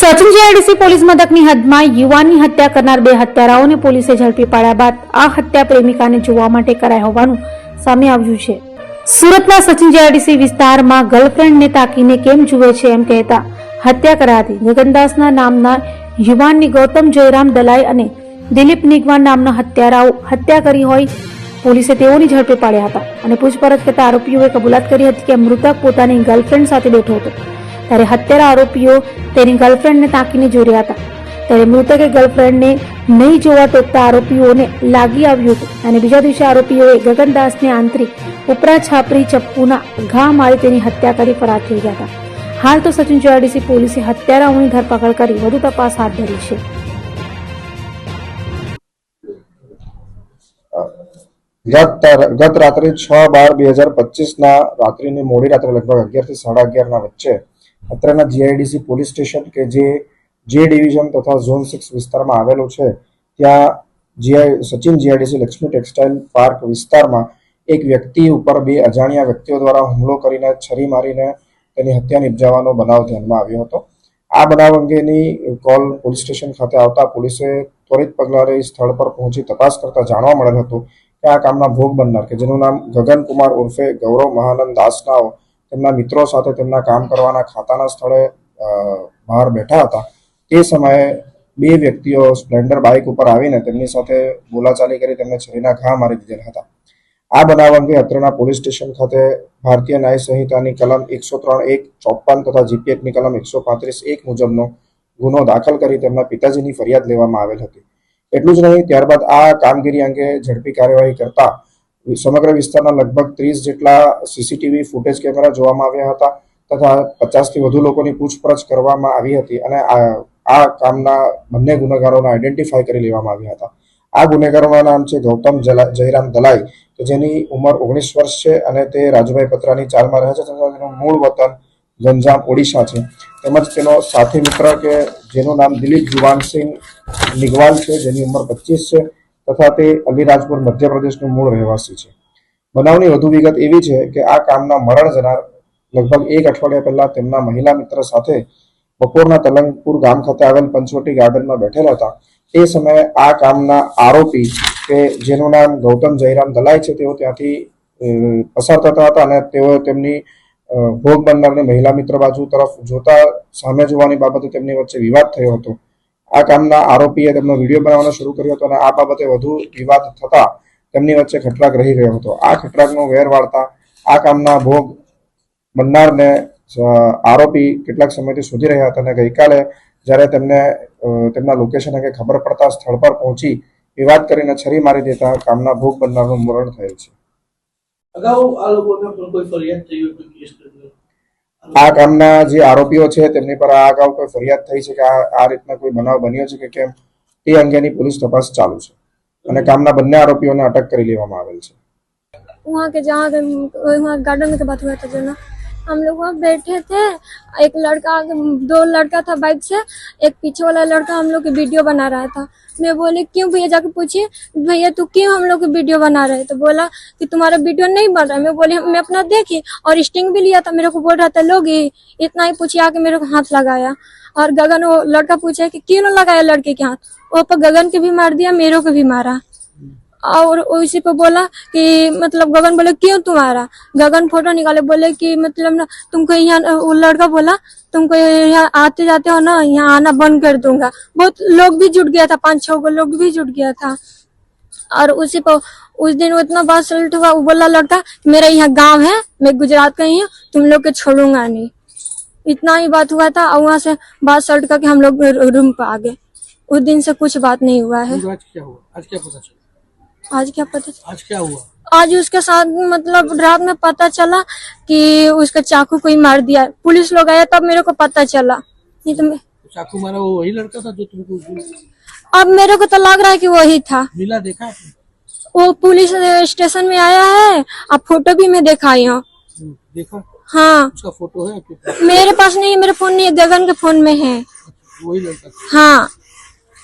Sachin GIDC police મથકની હદમાં યુવાનની હત્યા કરનાર બે હત્યારાઓને પોલીસે ઝડપી પાડ્યા બાદ આ હત્યા પ્રેમિકાને જોવા માટે કરાય હોવાનું સામે આવ્યું છે. સુરતના સચિન જીઆઈડીસી વિસ્તારમાં ગર્લફ્રેન્ડને તાકીને કેમ જુએ છે એમ કહેતા હત્યા કરાતી. ગગનદાસના નામના યુવાનની ગૌતમ જયરામ દલાઈ અને દિલીપ નિગવાન નામના હત્યારાઓ હત્યા કરી હોય પોલીસે તેઓની ઝડપી પાડ્યા હતા અને પૂછપરછ કરતા આરોપીઓએ કબૂલાત કરી હતી કે મૃતક પોતાની ગર્લફ્રેન્ડ સાથે બેઠો હતો. ત્યારે હત્યારા આરોપીઓ તેની ગર્લફ્રેન્ડને તાકીને રહ્યા હતા. ત્યારે મૃતકે ગર્લફ્રેન્ડને નહીં જોવા ટોકતા આરોપીઓને લાગી આવ્યું હતું અને બીજા દિવસે આરોપીઓએ ગગનદાસને આંતરિક ઉપરા છાપરી ચપ્પુના ઘા મારી તેની હત્યા કરી ફરાર થઈ ગયા હતા. હાલ તો સચિન ચોરાડીસી પોલીસે હત્યારાઓની ધરપકડ કરી વધુ તપાસ હાથ ધરી છે. ગત રાત્રે છ બાર બે હજાર પચીસના રાત્રિની મોડી રાત્રે લગભગ અગિયારથી સાડા અગિયારના વચ્ચે અત્રેના જીઆઈડીસી પોલીસ સ્ટેશન કે જે જે ડિવિઝન તથા ઝોન સિક્સ વિસ્તારમાં આવેલું છે, ત્યાં GI Sachin GIDC Laxmi textile park વિસ્તારમાં એક વ્યક્તિ ઉપર બે અજાણ્યા વ્યક્તિઓ દ્વારા હુમલો કરીને છરી મારીને તેની હત્યા નિપજાવવાનો બનાવ ધ્યાનમાં આવ્યો હતો. આ બનાવ અંગેની કોલ પોલીસ સ્ટેશન ખાતે આવતા પોલીસે ત્વરિત પગલાં લઈ સ્થળ પર પહોંચી તપાસ કરતા જાણવા મળેલ હતું કે આ કામના ભોગ બનનાર કે જેનું નામ ગગનકુમાર ઉર્ફે ગૌરવ મહાનંદ દાસનાઓ તેમના મિત્રો સાથે તેમના કામ કરવાના ખાતાના સ્થળે બહાર બેઠા હતા. તે સમયે બે વ્યક્તિઓ સ્પ્લેન્ડર બાઇક ઉપર આવીને તેમની સાથે બોલાચાલી કરી તેમને છરીના ઘા મારી દીધેલા હતા. આ બનાવ અંગે અત્રેના પોલીસ સ્ટેશન ખાતે ભારતીય ન્યાય સંહિતાની કલમ એકસો ત્રણ એક ચોપન તથા જીપીએફની કલમ એકસો પાંત્રીસ એક મુજબનો ગુનો દાખલ કરી તેમના પિતાજીની ફરિયાદ લેવામાં આવેલ હતી. એટલું જ નહીં, ત્યારબાદ આ કામગીરી અંગે ઝડપી કાર્યવાહી કરતા સમગ્ર વિસ્તારના લગભગ ત્રીસ જેટલા સીસીટીવી ફૂટેજ કેમેરા જોવામાં આવ્યા હતા તથા પચાસથી વધુ લોકોની પૂછપરછ કરવામાં આવી હતી અને આ કામના બંને ગુનેગારોને આઈડેન્ટિફાય કરી લેવામાં આવ્યા હતા. આ ગુનેગારોના નામ છે ગૌતમ જયરામ દલાઈ, કે જેની ઉંમર ઓગણીસ વર્ષ છે અને તે રાજુભાઈ પત્રાની ચાલમાં રહે છે તથા તેનું મૂળ વતન ગંજામ, ઓડિશા છે. તેમજ તેનો સાથી મિત્ર કે જેનું નામ દિલીપ જુવાનસિંહ નિગવાલ છે, જેની ઉંમર પચીસ છે. તથા તે અલીરાજપુર મધ્યપ્રદેશનું મૂળ રહેવાસી છે. બનાવની વધુ વિગત એવી છે કે આ કામના મરણ જનાર લગભગ એક અઠવાડિયા પહેલા તેમના મહિલા મિત્ર સાથે બપોરના તલંગપુર ગામ ખાતે આવેલ પંચવટી ગાર્ડનમાં બેઠેલા હતા. એ સમયે આ કામના આરોપી કે જેનું નામ ગૌતમ જયરામ દલાઈ છે, તેઓ ત્યાંથી પસાર થતા હતા અને તેઓ તેમની ભોગ બનનારની મહિલા મિત્ર બાજુ તરફ જોતા સામે જોવાની બાબતે તેમની વચ્ચે વિવાદ થયો હતો. આ કામના આરોપીએ તેમનો વીડિયો બનાવવાનો શરૂ કર્યો હતો અને આ બાબતે વધુ વિવાદ થતા તેમની વચ્ચે ખટરાક રહી ગયો હતો. આ ખટરાકનો વેર વાળતા આ કામના ભોગ બનનારને આરોપી કેટલાક સમયથી શોધી રહ્યા હતા અને ગઈકાલે જ્યારે તેમને તેમના લોકેશન અંગે ખબર પડતા સ્થળ પર પહોંચી વિવાદ કરીને છરી મારી દેતા કામના ભોગ બનનારનું મરણ થયેલ છે. અગાઉ આ લોકોને પણ કોઈ ફરિયાદ થઈ હોય કેસ આ કામના જે આરોપીઓ છે તેમની પર આ અગાઉ કોઈ ફરિયાદ થઈ છે કે આ આ રીતના કોઈ બનાવ બન્યો છે કે કેમ તે અંગેની પોલીસ તપાસ ચાલુ છે અને કામના બંને આરોપીઓને અટક કરી લેવામાં આવેલ છે वहाँ के जहाँ के वहाँ गार्डन के बात हुआ था जो ना हम लोग वहाँ बैठे थे। एक लड़का, दो लड़का था बाइक से, एक पीछे वाला लड़का हम लोग की वीडियो बना रहा था। मैं बोली, क्यों भैया? जाके पूछिए भैया, तू क्यों हम लोग की वीडियो बना रहे? तो बोला कि, तुम्हारा वीडियो नहीं बन रहा मैं बोली, मैं अपना देखी और स्टिंग भी लिया था, मेरे को बोल रहा था लोग इतना ही पूछिए आके मेरे को हाथ लगाया। और गगन, वो लड़का पूछा कि, क्यों लगाया लड़के के हाथ? वो पर गगन के भी मार दिया, मेरे को भी मारा। और उसी पे बोला कि मतलब गगन बोले, क्यों तुम्हारा? गगन फ़ोटो निकाले, बोले कि मतलब ना, तुमको यहाँ, वो लड़का बोला, तुमको यहाँ आते जाते हो ना, यहाँ आना बंद कर दूँगा। बहुत लोग भी जुट गया था, पाँच छह को लोग भी जुट गया था। और उसी पर उस दिन वो इतना बात सल्ट हुआ, वो बोला, लड़का, मेरा यहाँ गाँव है, मैं गुजरात का ही हूँ तुम लोग के छोड़ूँगा नहीं। इतना ही बात हुआ था, और वहाँ से बात सल्ट करके हम लोग रूम पे आ गए। उस दिन से कुछ बात नहीं हुआ है। आज क्या हुआ? आज क्या आज क्या पता आज क्या हुआ? आज उसके साथ मतलब रात में पता चला कि उसका चाकू कोई मार दिया। पुलिस लोग आया तब मेरे को पता चला। नहीं तो मैं चाकू मारा वो वही लड़का था जो तुमको अब मेरे को तो लग रहा है कि वही था। मिला देखा आपने? वो पुलिस स्टेशन में आया है अब फ़ोटो भी मैं दिखाई हूँ। हम्म, देखा? हाँ। उसका फ़ोटो है मेरे पास नहीं मेरे फ़ोन नहीं है गगन के फ़ोन में है। वही लड़का हाँ।